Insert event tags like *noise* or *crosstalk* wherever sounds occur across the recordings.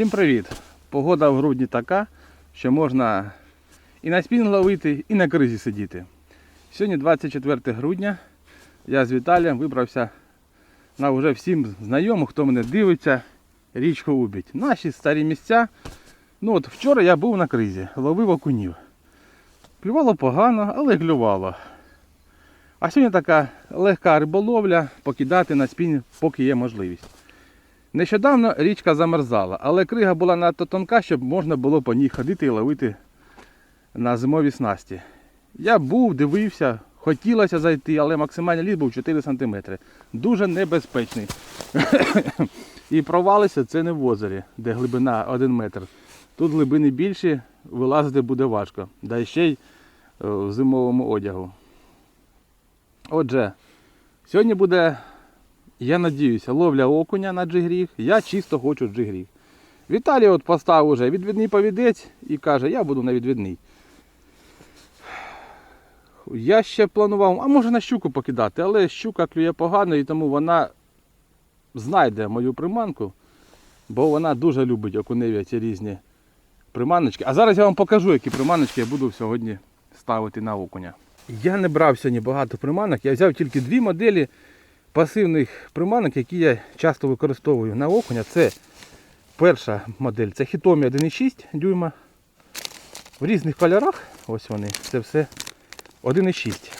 Всім привіт! Погода в грудні така, що можна і на спін ловити, і на кризі сидіти. Сьогодні 24 грудня. Я з Віталієм вибрався на вже всім знайому, хто мене дивиться, річку Убідь. Наші старі місця. Ну от Вчора я був на кризі, ловив окунів. Клювало погано, але клювало. А сьогодні така легка риболовля, покидати на спін, поки є можливість. Нещодавно річка замерзала, але крига була надто тонка, щоб можна було по ній ходити і ловити на зимові снасті. Я був, дивився, хотілося зайти, але максимальний лід був 4 см. Дуже небезпечний. *coughs* і провалися це не в озері, де глибина 1 метр. Тут глибини більші, вилазити буде важко. Да ще й е, в зимовому одягу. Отже, сьогодні буде я надіюся, ловля окуня на джигріг. Я чисто хочу джигріг. Віталій от поставив уже відвідний повідець і каже, я буду на відвідний. Я ще планував, а може на щуку покидати, але щука клює погано і тому вона знайде мою приманку, бо вона дуже любить окуневі ці різні приманочки. А зараз я вам покажу, які приманочки я буду сьогодні ставити на окуня. Я не брав сьогодні багато приманок, я взяв тільки дві моделі пасивних приманок, які я часто використовую на окуня. Це перша модель, це Hitomi 1,6 дюйма. В різних кольорах, ось вони, це все 1,6.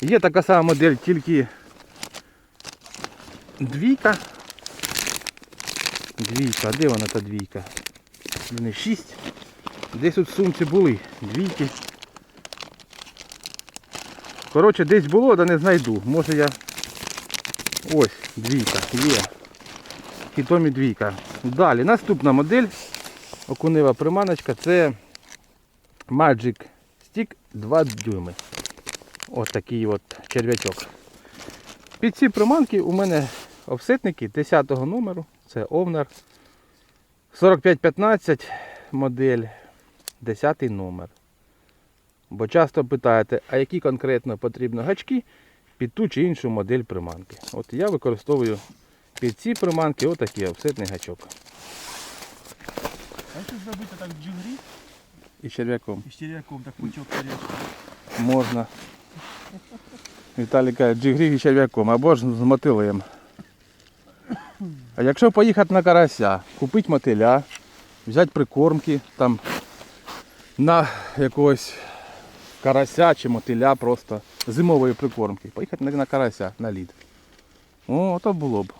Є така сама модель, тільки двійка. Двійка, де вона та двійка? 1,6. Десь тут в сумці були двійки. Коротше, десь було, да не знайду. Може я Ось, двійка, є. Хітомі двійка. Далі, наступна модель окунева приманочка це Magic Stick 2 дюйми. Ось такий от черв'ячок. Під ці приманки у мене офсетники 10 номеру, це Овнер 4515 модель, 10 номер. Бо часто питаєте, а які конкретно потрібно гачки під ту чи іншу модель приманки. От я використовую під ці приманки отакий офсетний гачок. А якщо зробити так джигрі І черв'яком і черв'яком, так пучок черв'ячка. можна. Віталій каже, джигріг і черв'яком або ж з мотилем. А якщо поїхати на карася, купити мотиля, взяти прикормки там на якогось карася чи мотиля просто зимової прикормки. Поїхати на, карася на лід. О, то було б.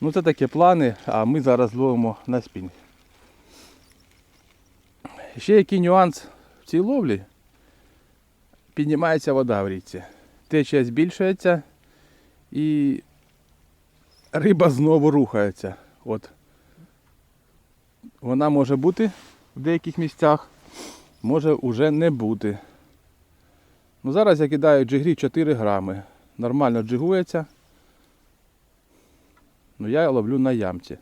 Ну це такі плани, а ми зараз ловимо на спінг. Ще який нюанс в цій ловлі. Піднімається вода в річці. Течія збільшується і риба знову рухається. От. Вона може бути в деяких місцях, може вже не бути. Ну, зараз я кидаю джигрі 4 грами. Нормально джигується. Ну я ловлю на ямці.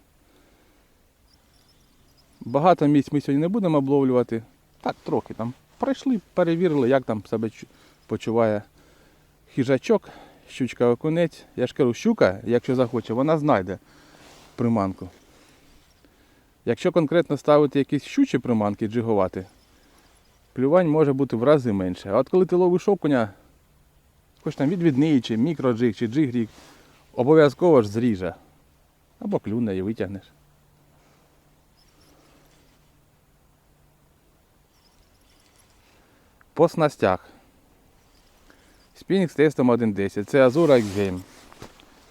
Багато місць ми сьогодні не будемо обловлювати. Так, трохи там пройшли, перевірили, як там себе почуває хижачок, щучка окунець. Я ж кажу, щука, якщо захоче, вона знайде приманку. Якщо конкретно ставити якісь щучі приманки, джигувати, клювань може бути в рази менше. А от коли ти ловиш окуня, хоч там відвідний, чи мікроджиг, чи джигрік, обов'язково ж зріже. Або клюне і витягнеш. По снастях. Спінінг з тестом 1.10. Це Azura X-Game.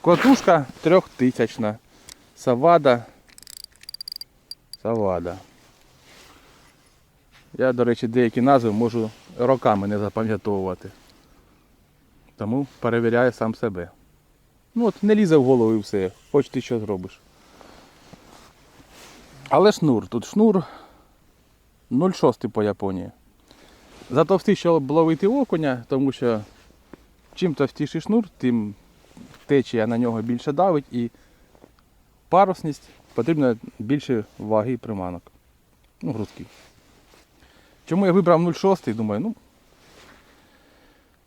Котушка трьохтисячна. Савада. Савада. Я, до речі, деякі назви можу роками не запам'ятовувати. Тому перевіряю сам себе. Ну от не лізе в голову і все, хоч ти що зробиш. Але шнур, тут шнур 0,6 по Японії. Затовстий, щоб ловити окуня, тому що чим товстіший шнур, тим течія на нього більше давить і парусність потрібно більше ваги і приманок. Ну, грузків. Чому я вибрав 0,6 думаю, ну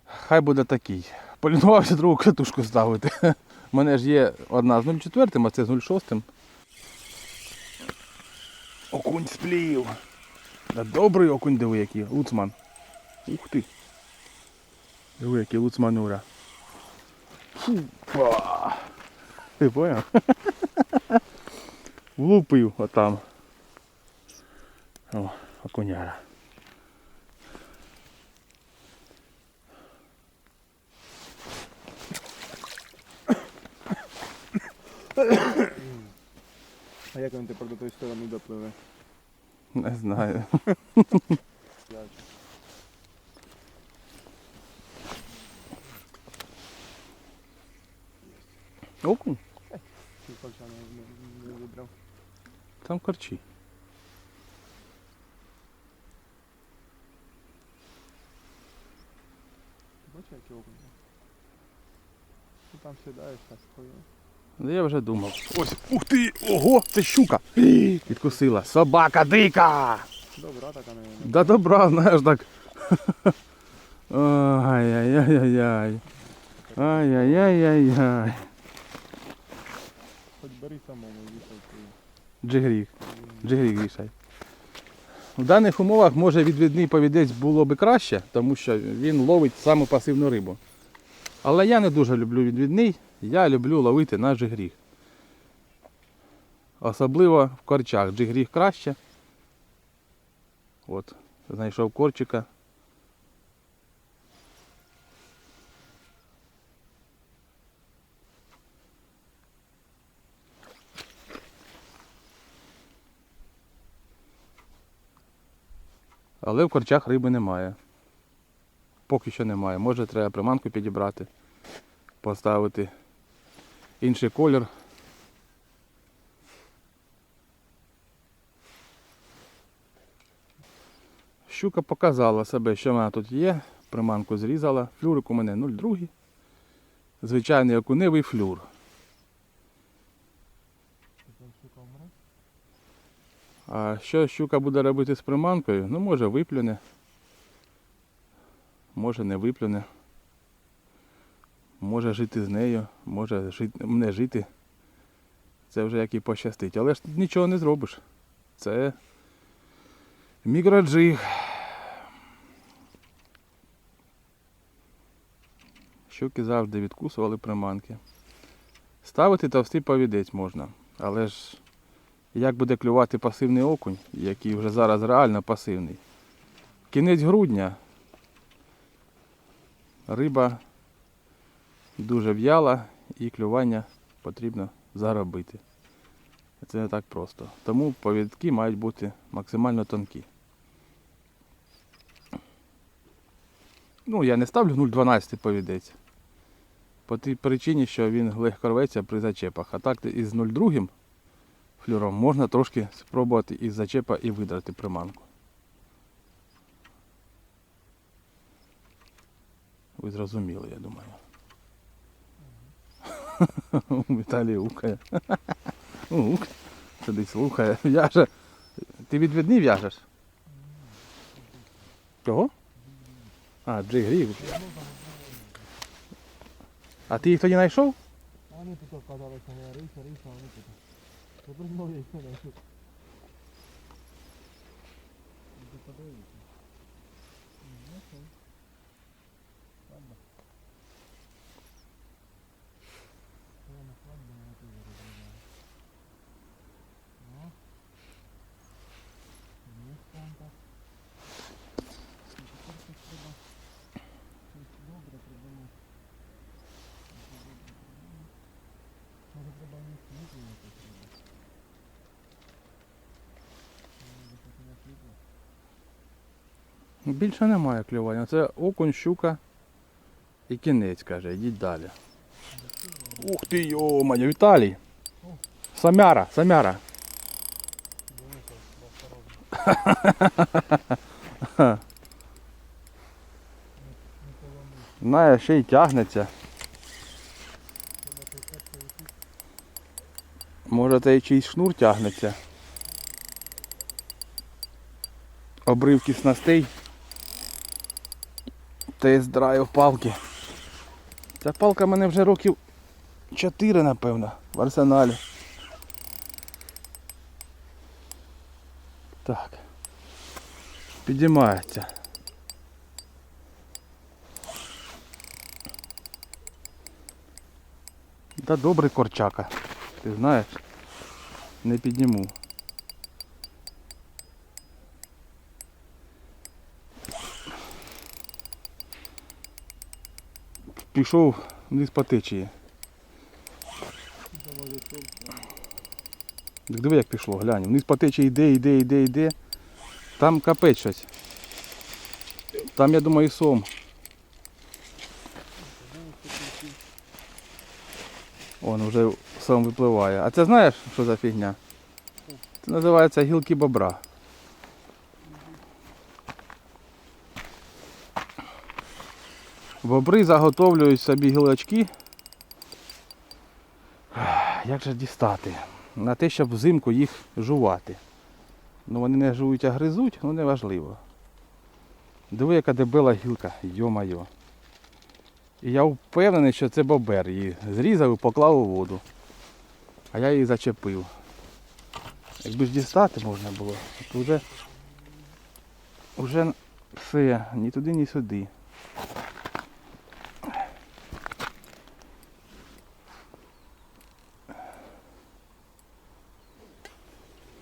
хай буде такий. Полінувався другу катушку ставити. *laughs* У мене ж є одна з 0,4, а це з 0,6. Окунь сплів. Добрий окунь диви який, луцман. Ух ти. Диви який луцманура. Фу. Па. Ти поняв? *laughs* Влупив отам. О, окуняра. А як він тепер до тої сторони допливе? Не знаю. Окунь? Чи кольця не, не, не вибрав? Там корчі. Бачиш, які окунь? Ти там сідаєш, так схою. Ну, Я вже думав. Ось, ух ти! Ого, це щука! *gasps* Ій, Відкусила. Собака дика! Добра така, не Да добра, знаєш так. *laughs* Ай-яй-яй-яй. Ай-яй-яй-яй-яй. Хоч бери самому вішай ти. Джигрік. Джигрік рішай. В даних умовах може відвідний повідець було би краще, тому що він ловить саму пасивну рибу. Але я не дуже люблю відвідний, я люблю ловити на джигріг. Особливо в корчах. Джигріг краще. От, знайшов корчика. Але в корчах риби немає. Поки що немає. Може треба приманку підібрати, поставити інший колір. Щука показала себе, що вона тут є. Приманку зрізала. Флюрик у мене 0,2. Звичайний окуневий флюр. А що щука буде робити з приманкою? Ну, може виплюне. Може не виплюне. Може жити з нею, може жити, не жити. Це вже як і пощастить. Але ж тут нічого не зробиш. Це мікроджиг. Щуки завжди відкусували приманки. Ставити товстий повідець можна, але ж як буде клювати пасивний окунь, який вже зараз реально пасивний. Кінець грудня. Риба дуже в'яла і клювання потрібно заробити. Це не так просто. Тому повідки мають бути максимально тонкі. Ну, я не ставлю 0,12 повідець. По тій причині, що він легко рветься при зачепах. А так із 0,2 флюром можна трошки спробувати із зачепа і видрати приманку. Ви зрозуміли, я думаю. Віталій укає. Ук. Сидить, слухає. В'яже. Ти відвідний в'яжеш? Кого? А, джигрів. А ти їх тоді знайшов? А вони тут оказалися, я риса, риса, а вони тут. Тепер знову я їх не знайшов. М, окей. Ладно. Я на свадьбу мене теж розглядаю. О. Є там так. І тепер тут треба щось добре придумати. Може треба не світло якось робити. Може тут не світло. Більше немає клювання. Це окунь, щука і кінець, каже, йдіть далі. Ух ти йо-моє, Віталій! Самяра, самяра. Знає, ще й тягнеться. Може й чийсь шнур тягнеться. Обривки снастей. Тест драйв палки. Ця палка в мене вже років 4, напевно, в арсеналі. Так. Підіймається. Да добрий корчака. Ти знаєш? Не підніму. Пішов вниз по течії. Так диви як пішло, глянь. Вниз по течії йде, йде, йде, йде. Там капець щось. Там, я думаю, і сом. Он вже сом випливає. А це знаєш, що за фігня? Це називається гілки бобра. Бобри заготовлюють собі гілочки. Як же дістати? На те, щоб взимку їх жувати. Ну вони не жують, а гризуть, ну неважливо. Диви, яка дебела гілка, йо-майо. І я впевнений, що це бобер. Її зрізав і поклав у воду. А я її зачепив. Якби ж дістати можна було, то вже, вже все, ні туди, ні сюди.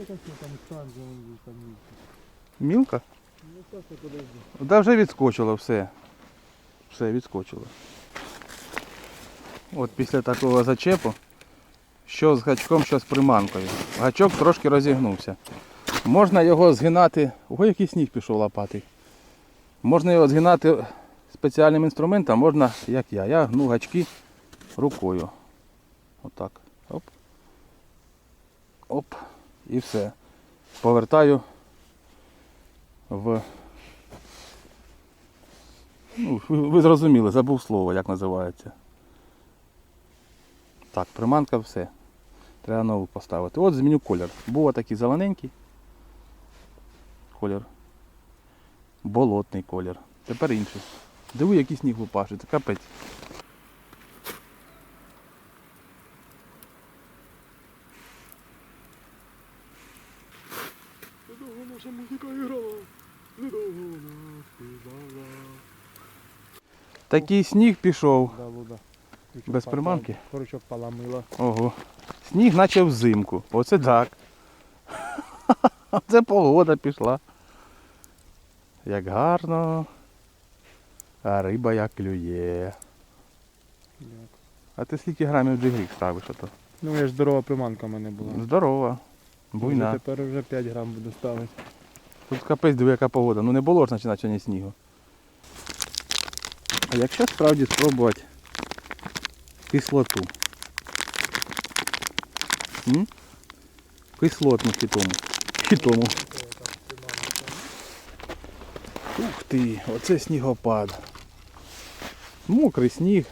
Це як я там де він там місце. Мілка? Ну зараз я подожди. Да вже відскочило все. Все, відскочило. От після такого зачепу, що з гачком, що з приманкою. Гачок трошки розігнувся. Можна його згинати. Ого, який сніг пішов лопати. Можна його згинати спеціальним інструментом, можна, як я. Я гну гачки рукою. Отак. Оп. Оп. І все. Повертаю в Ну, ви, зрозуміли, забув слово, як називається. Так, приманка все. Треба нову поставити. От зміню колір. Був такий зелененький. Колір. Болотний колір. Тепер інший. Диви, який сніг лупашить. Капець. Такий сніг пішов. Да. Без приманки? Корочок поламила. Ого. Сніг наче взимку. Оце так. *laughs* Оце погода пішла. Як гарно. А риба як клює. А ти скільки грамів джигрік ставиш ото? Ну я ж здорова приманка в мене була. Здорова. Буйна. Тепер вже 5 грам буду ставити. Тут капець диви, яка погода. Ну не було ж наче наче ні снігу. А якщо справді спробувати кислоту. М? Кислотну хітому. Хітому. Ух ти, оце снігопад. Мокрий сніг.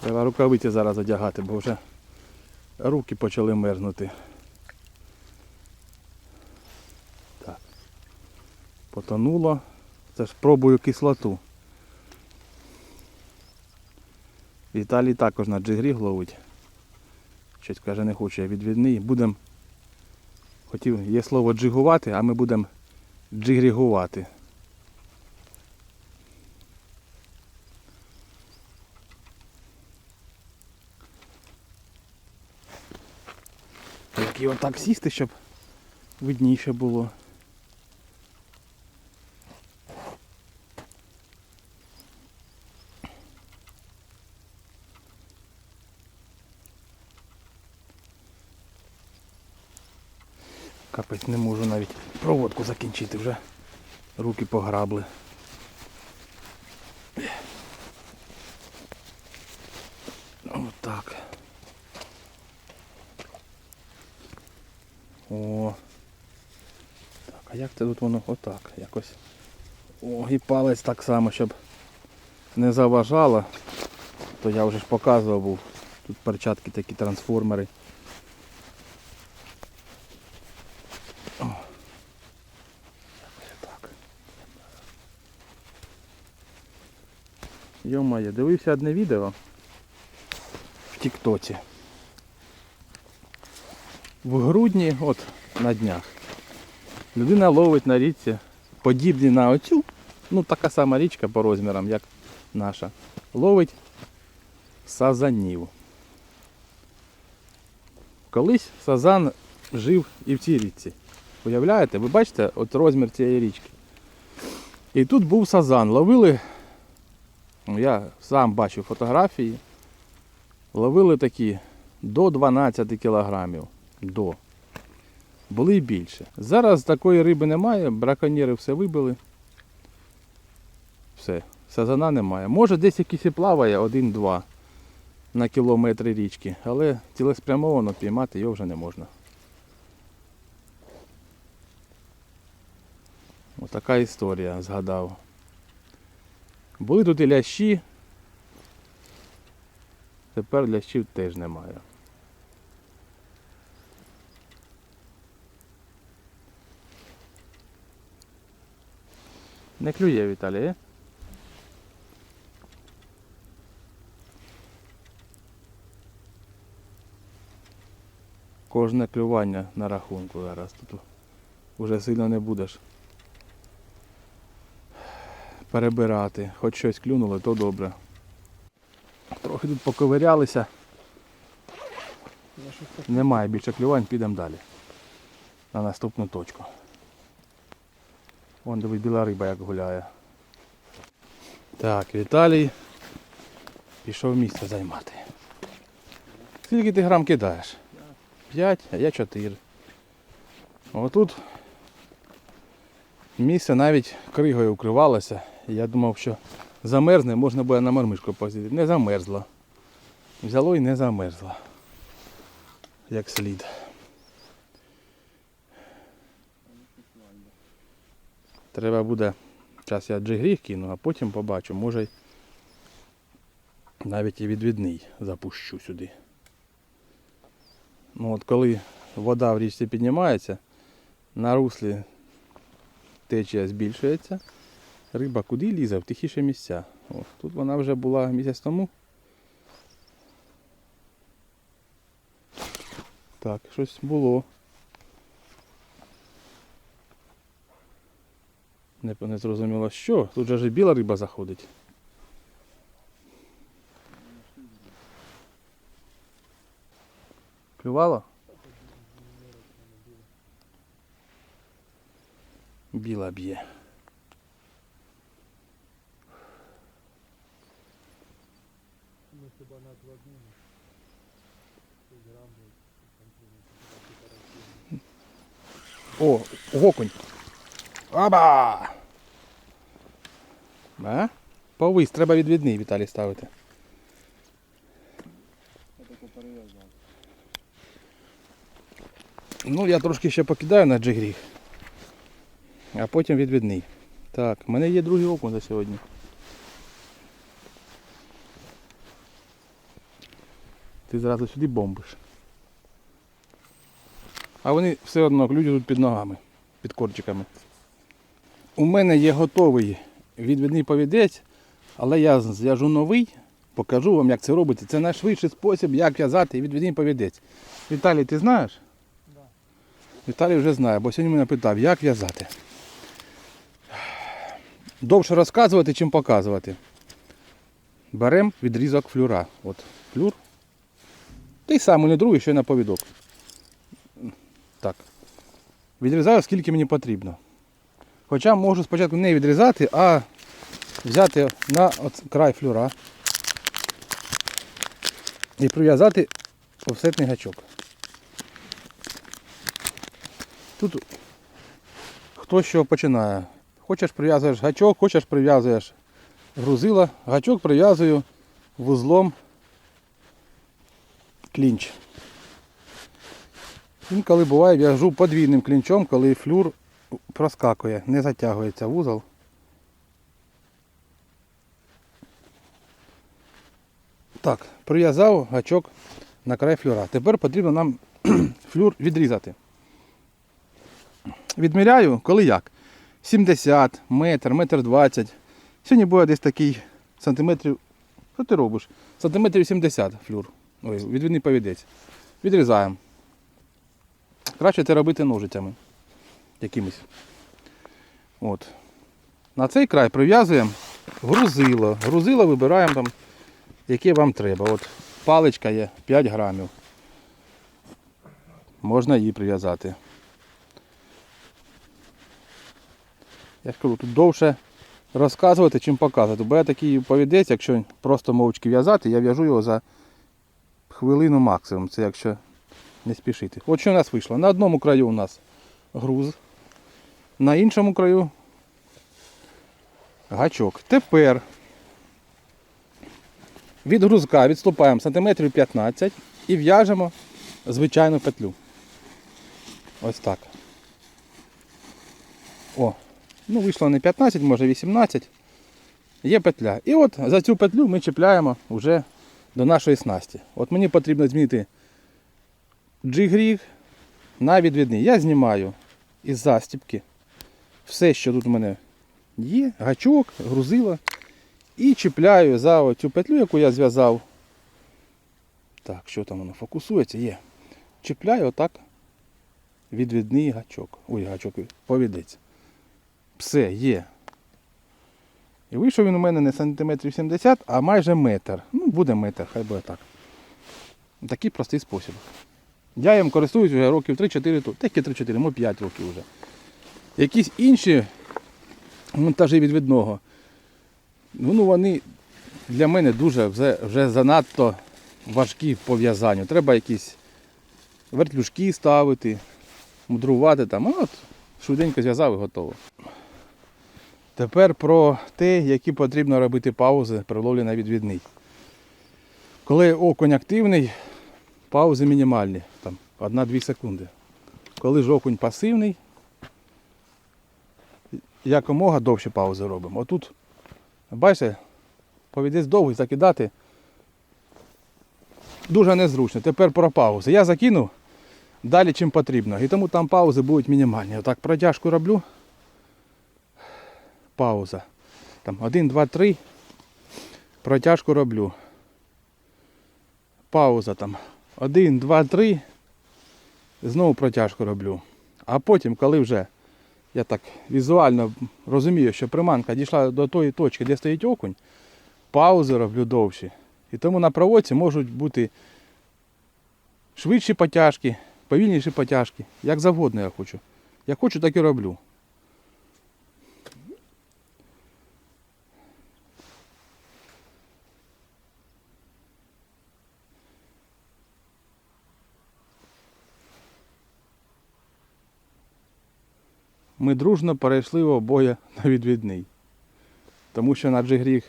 Треба рукавиці зараз одягати, бо вже руки почали мерзнути. Так. Потонуло. Це ж пробую кислоту. Віталій також на джигріг ловить. Щось каже, не хоче, я відвідний. Будем. Хотів, є слово джигувати, а ми будемо джигрігувати. Як його так сісти, щоб видніше було. Капець не можу навіть проводку закінчити вже. Руки пограбли. Отак. О. Так, а як це тут воно отак якось. О, і палець так само, щоб не заважало. То я вже ж показував був. Тут перчатки такі трансформери. О. Якось так. Йо-моє, дивився одне відео в Тіктоці. в грудні, от на днях, людина ловить на річці, подібні на оцю, ну така сама річка по розмірам, як наша, ловить сазанів. Колись сазан жив і в цій річці. Уявляєте? Ви бачите от розмір цієї річки. І тут був сазан. Ловили, я сам бачив фотографії, ловили такі до 12 кілограмів. До. Були й більше. Зараз такої риби немає, браконьєри все вибили. Все, сазана немає. Може десь якийсь і плаває один-два на кілометри річки, але цілеспрямовано піймати його вже не можна. Отака історія, згадав. Були тут і лящі. Тепер лящів теж немає. Не клює Віталій, е? Кожне клювання на рахунку зараз. Тут уже сильно не будеш перебирати. Хоч щось клюнуло, то добре. Трохи тут поковирялися. Немає більше клювань, підемо далі. На наступну точку. Вон диви біла риба як гуляє. Так, Віталій пішов місце займати. Скільки ти грам кидаєш? П'ять, а я чотири. Отут місце навіть кригою укривалося. Я думав, що замерзне, можна буде на мармишку посидіти. Не замерзло. Взяло і не замерзло як слід. Треба буде, зараз я джигріх кину, а потім побачу, може навіть і відвідний запущу сюди. Ну от коли вода в річці піднімається, на руслі течія збільшується, риба куди лізе, в тихіші місця. О, тут вона вже була місяць тому. Так, щось було. Не, не зрозуміло що. Тут же біла риба заходить. Клювало? Біла б'є. ну, хіба на два дні. О, окунь. Аба! А? Повис, треба відвідний Віталій ставити. Ну, я трошки ще покидаю на джигріх. А потім відвідний. Так, в мене є другий окунь за сьогодні. Ти зразу сюди бомбиш. А вони все одно клюють тут під ногами, під корчиками. У мене є готовий відвідний повідець, але я зв'яжу новий, покажу вам, як це робиться. Це найшвидший спосіб, як в'язати відвідний повідець. Віталій, ти знаєш? Да. Віталій вже знає, бо сьогодні мене питав, як в'язати. Довше розказувати, чим показувати. Беремо відрізок флюра. От флюр. Той самий, не другий, що й на повідок. Так. Відрізаю, скільки мені потрібно. Хоча можу спочатку не відрізати, а взяти на край флюра і прив'язати офсетний гачок. Тут хто що починає. Хочеш прив'язуєш гачок, хочеш прив'язуєш грузила, гачок прив'язую вузлом клінч. Інколи буває в'яжу подвійним клінчом, коли флюр проскакує, не затягується вузол. Так, прив'язав гачок на край флюра. Тепер потрібно нам *clears throat* флюр відрізати. Відміряю, коли як. 70, метр, метр 20. Сьогодні буде десь такий сантиметрів. Що ти робиш? Сантиметрів 70 флюр. Ой, відвідний повідець. Відрізаємо. Краще це робити ножицями. Якимись. От. На цей край прив'язуємо грузило. Грузило вибираємо там, яке вам треба. От паличка є 5 грамів. Можна її прив'язати. Я ж кажу, тут довше розказувати, чим показувати. Бо я такий повідець, якщо просто мовчки в'язати, я в'яжу його за хвилину максимум. Це якщо не спішити. От що у нас вийшло. На одному краю у нас груз, на іншому краю гачок. Тепер від грузка відступаємо сантиметрів 15 і в'яжемо звичайну петлю. Ось так. О, ну вийшло не 15, може 18. Є петля. І от за цю петлю ми чіпляємо вже до нашої снасті. От мені потрібно змінити джигріг на відвідний. Я знімаю із застіпки все, що тут у мене є, гачок, грузило. І чіпляю за цю петлю, яку я зв'язав. Так, що там воно фокусується? Є. Чіпляю отак відвідний гачок. Ой, гачок, повідець. Все, є. І вийшов він у мене не сантиметрів 70, а майже метр. Ну, буде метр, хай буде так. Такий простий спосіб. Я їм користуюсь вже років 3-4 тут. Такі 3-4, може 5 років вже. Якісь інші монтажі відвідного. Ну, вони для мене дуже вже, вже занадто важкі по в'язанню. Треба якісь вертлюжки ставити, мудрувати там. А от швиденько зв'язав і готово. Тепер про те, які потрібно робити паузи при ловлі на відвідний. Коли окунь активний, паузи мінімальні, там 1-2 секунди. Коли ж окунь пасивний, якомога довші паузи робимо. Отут, бачите, повідець довгий закидати дуже незручно. Тепер про паузи. Я закинув далі, чим потрібно. І тому там паузи будуть мінімальні. Отак протяжку роблю. Пауза. Там 1, 2, 3. Протяжку роблю. Пауза там. 1, 2, 3. Знову протяжку роблю. А потім, коли вже я так візуально розумію, що приманка дійшла до тої точки, де стоїть окунь, паузи роблю довші. І тому на проводці можуть бути швидші потяжки, повільніші потяжки. Як завгодно я хочу. Як хочу, так і роблю. Ми дружно перейшли в обоє на відвідний. Тому що на джигріг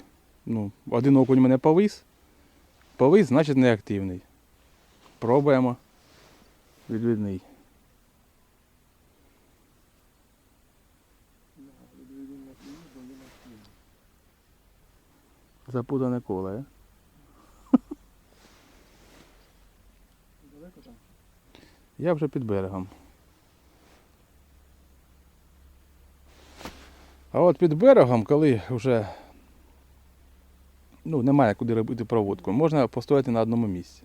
ну, один окунь мене повис. Повис, значить неактивний. Пробуємо відвідний. Запутане коло? Далеко там? Я вже під берегом. А от під берегом, коли вже ну, немає куди робити проводку, можна постояти на одному місці.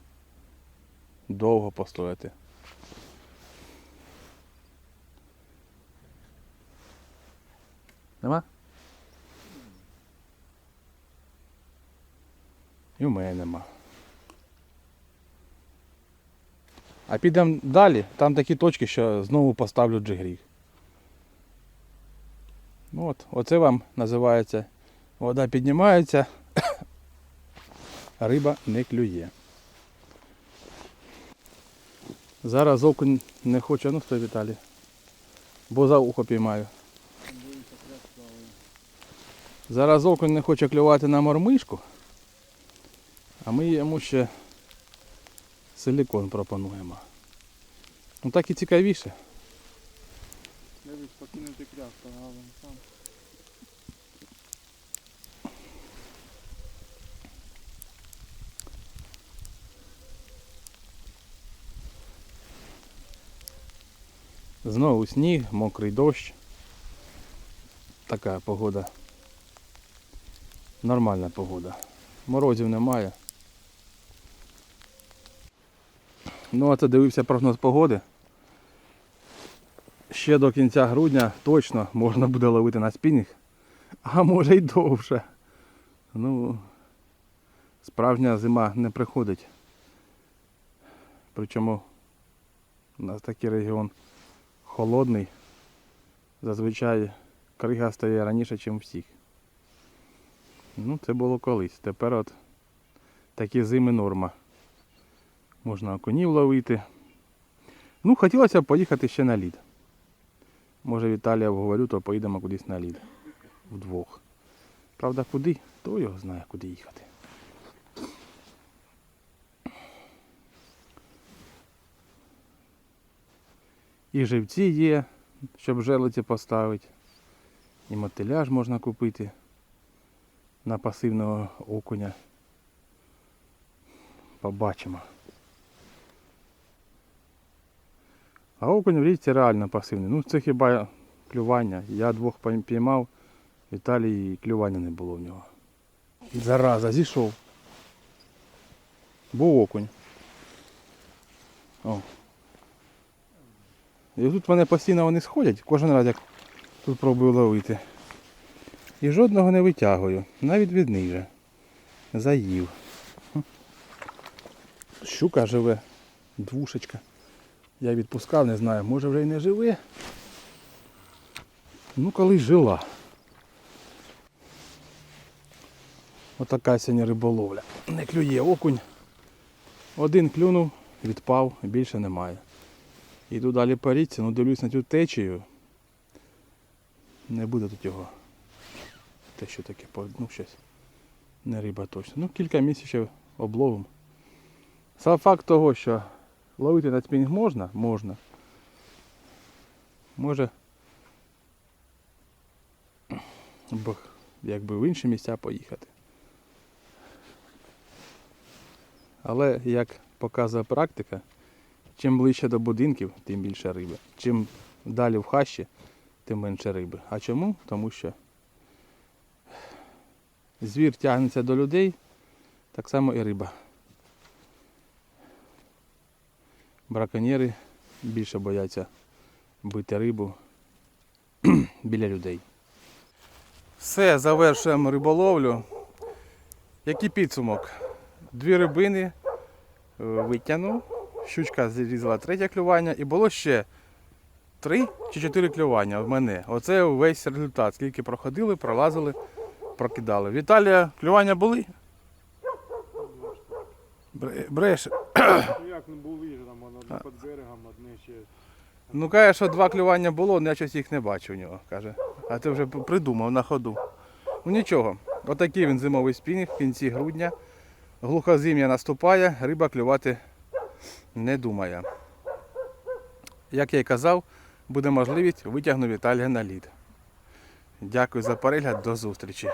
Довго постояти. Нема? І в мене нема. А підемо далі, там такі точки, що знову поставлю джигріг. Ну от, оце вам називається вода піднімається, *coughs* риба не клює. Зараз окунь не хоче, ну стой Віталій. Бо за ухо піймаю. Зараз окунь не хоче клювати на мормишку, а ми йому ще силікон пропонуємо. Ну так і цікавіше. Покинути кряк, погавим сам. Знову сніг, мокрий дощ. Така погода. Нормальна погода. Морозів немає. Ну а це дивився прогноз погоди. Ще до кінця грудня точно можна буде ловити на спінінг, а може й довше. Ну, справжня зима не приходить. Причому у нас такий регіон холодний. Зазвичай крига стає раніше, ніж всіх. Ну, це було колись. Тепер от такі зими норма. Можна окунів ловити. Ну, хотілося б поїхати ще на лід. Може Віталія вговорю, то поїдемо кудись на лід. Вдвох. Правда, куди? То його знає, куди їхати. І живці є, щоб желиці поставити. І мотиляж можна купити на пасивного окуня. Побачимо. А окунь в річці реально пасивний. Ну це хіба клювання. Я двох піймав, Віталій і клювання не було в нього. Зараза, зійшов. Був окунь. О. І тут вони постійно вони сходять, кожен раз як тут пробую ловити. І жодного не витягую, навіть від ниже. Заїв. Щука живе, двушечка. Я відпускав, не знаю, може вже й не живе. Ну колись жила. Отака сьогодні риболовля. Не клює окунь. Один клюнув, відпав, більше немає. Іду далі по річці, ну дивлюсь на цю течію. Не буде тут його. Те що таке, ну щось. Не риба точно. Ну кілька місяців обловом. Сам факт того, що ловити на спінінг можна, можна. Може. Якби в інші місця поїхати. Але як показує практика, чим ближче до будинків, тим більше риби. Чим далі в хащі, тим менше риби. А чому? Тому що звір тягнеться до людей, так само і риба. Браконьєри більше бояться бити рибу *clears throat* біля людей. Все, завершуємо риболовлю. Який підсумок? Дві рибини е, витягнув, щучка зрізала третє клювання і було ще три чи чотири клювання в мене. Оце весь результат. Скільки проходили, пролазили, прокидали. Віталія, клювання були? Бре- Бреш. Ну як не були ж там одне під берегом, одне ще. Ну каже, що два клювання було, я щось їх не бачив у нього. Каже. А ти вже придумав на ходу. Ну нічого. Отакий він зимовий спінінг в кінці грудня. Глухозим'я наступає, риба клювати не думає. Як я й казав, буде можливість витягну Віталія на лід. Дякую за перегляд, до зустрічі.